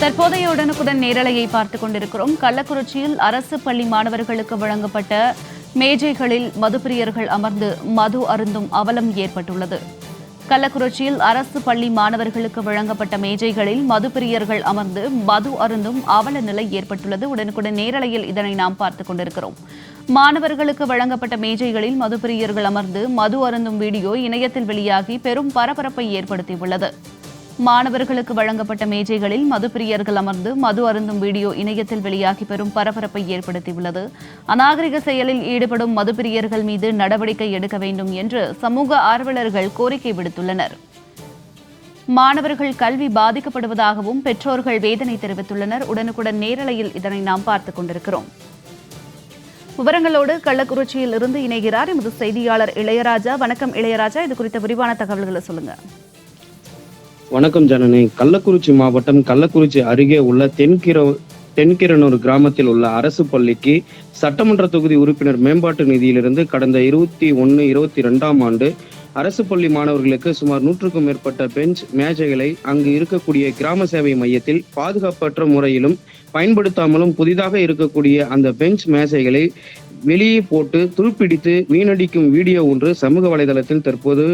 தற்போதைய உடனுக்குடன் நேரலையை பார்த்துக் கொண்டிருக்கிறோம். கள்ளக்குறிச்சியில் அரசு பள்ளி மாணவர்களுக்கு வழங்கப்பட்ட மேஜைகளில் மதுப்பிரியர்கள் அமர்ந்து மது அருந்தும் அவலம் ஏற்பட்டுள்ளது. கள்ளக்குறிச்சியில் அரசு பள்ளி மாணவர்களுக்கு வழங்கப்பட்ட மேஜைகளில் மதுப்பிரியர்கள் அமர்ந்து மது அருந்தும் அவல நிலை ஏற்பட்டுள்ளது. உடனுக்குடன் நேரலையில் இதனை நாம் பார்த்துக் கொண்டிருக்கிறோம். மாணவர்களுக்கு வழங்கப்பட்ட மேஜைகளில் மதுப்பிரியர்கள் அமர்ந்து மது அருந்தும் வீடியோ இணையத்தில் வெளியாகி பெரும் பரபரப்பை ஏற்படுத்தியுள்ளது. மாணவர்களுக்கு வழங்கப்பட்ட மேஜைகளில் மதுப்பிரியர்கள் அமர்ந்து மது அருந்தும் வீடியோ இணையத்தில் வெளியாகி பெரும் பரபரப்பை ஏற்படுத்தியுள்ளது. அநாகரிக செயலில் ஈடுபடும் மதுப்பிரியர்கள் மீது நடவடிக்கை எடுக்க வேண்டும் என்று சமூக ஆர்வலர்கள் கோரிக்கை விடுத்துள்ளனர். மாணவர்கள் கல்வி பாதிக்கப்படுவதாகவும் பெற்றோர்கள் வேதனை தெரிவித்துள்ளனர். உடனுக்குடன் நேரலையில் இதனை நாம் பார்த்துக் கொண்டிருக்கிறோம். விவரங்களோடு கள்ளக்குறிச்சியில் இருந்து இணைகிறார் எமது செய்தியாளர் இளையராஜா. வணக்கம் இளையராஜா. இது குறித்த விரிவான தகவல்களை சொல்லுங்க. வணக்கம் ஜனனி. கள்ளக்குறிச்சி மாவட்டம் கள்ளக்குறிச்சி அருகே உள்ள தென்கிர தென்கிரனூர் கிராமத்தில் உள்ள அரசு பள்ளிக்கு சட்டமன்ற தொகுதி உறுப்பினர் மேம்பாட்டு நிதியிலிருந்து கடந்த இருபத்தி ஒன்று இருபத்தி ரெண்டாம் ஆண்டு அரசு பள்ளி மாணவர்களுக்கு சுமார் நூற்றுக்கும் மேற்பட்ட பெஞ்ச் மேஜைகளை அங்கு இருக்கக்கூடிய கிராம சேவை மையத்தில் பாதுகாப்பற்ற முறையிலும் பயன்படுத்தாமலும் புதிதாக இருக்கக்கூடிய அந்த பெஞ்ச் மேசைகளை வெளியே போட்டு துருப்பிடித்து வீணடிக்கும் வீடியோ ஒன்று சமூக வலைதளத்தில் தற்போது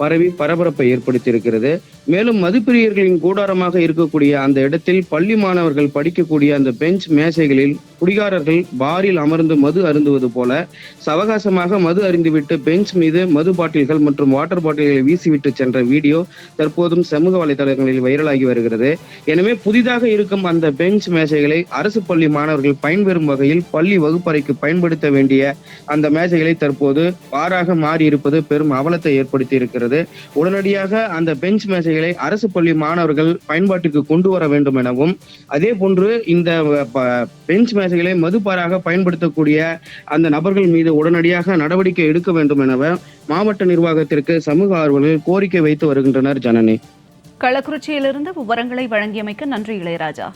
பரவி பரபரப்பை ஏற்படுத்தியிருக்கிறது. மேலும் மதுப்பிரியர்களின் கூடாரமாக இருக்கக்கூடிய அந்த இடத்தில் பள்ளி மாணவர்கள் படிக்கக்கூடிய அந்த பெஞ்ச் மேசைகளில் குடிகாரர்கள் பாரில் அமர்ந்து மது அருந்துவது போல சவகாசமாக மது அறிந்துவிட்டு பெஞ்ச் மீது மது பாட்டில்கள் மற்றும் வாட்டர் பாட்டில்களை வீசிவிட்டு சென்ற வீடியோ தற்போதும் சமூக வலைதளங்களில் வைரலாகி வருகிறது. எனவே புதிதாக இருக்கும் அந்த பெஞ்ச் மேசைகளை அரசு பள்ளி மாணவர்கள் பயன்பெறும் வகையில் பள்ளி வகுப்பறைக்கு பயன்படுத்த வேண்டிய அந்த மேசைகளை தற்போது பாராக மாறி இருப்பது பெரும் அவலத்தை ஏற்படுத்தி இருக்கிறது உடனடியாக அந்த பெஞ்ச் மேசைகள் அரசு பள்ளி மாணவர்கள் பயன்பாட்டிற்கு கொண்டு வர வேண்டும் எனவும் அதே போன்று இந்த பெஞ்ச் மேசைகளை மதுபாராக பயன்படுத்தக்கூடிய அந்த நபர்கள் மீது உடனடியாக நடவடிக்கை எடுக்க வேண்டும் எனவும் மாவட்ட நிர்வாகத்திற்கு சமூக ஆர்வலர்கள் கோரிக்கை வைத்து வருகின்றனர் ஜனனி. கள்ளக்குறிச்சியிலிருந்து விவரங்களை வழங்கியமைக்கு நன்றி இளையராஜா.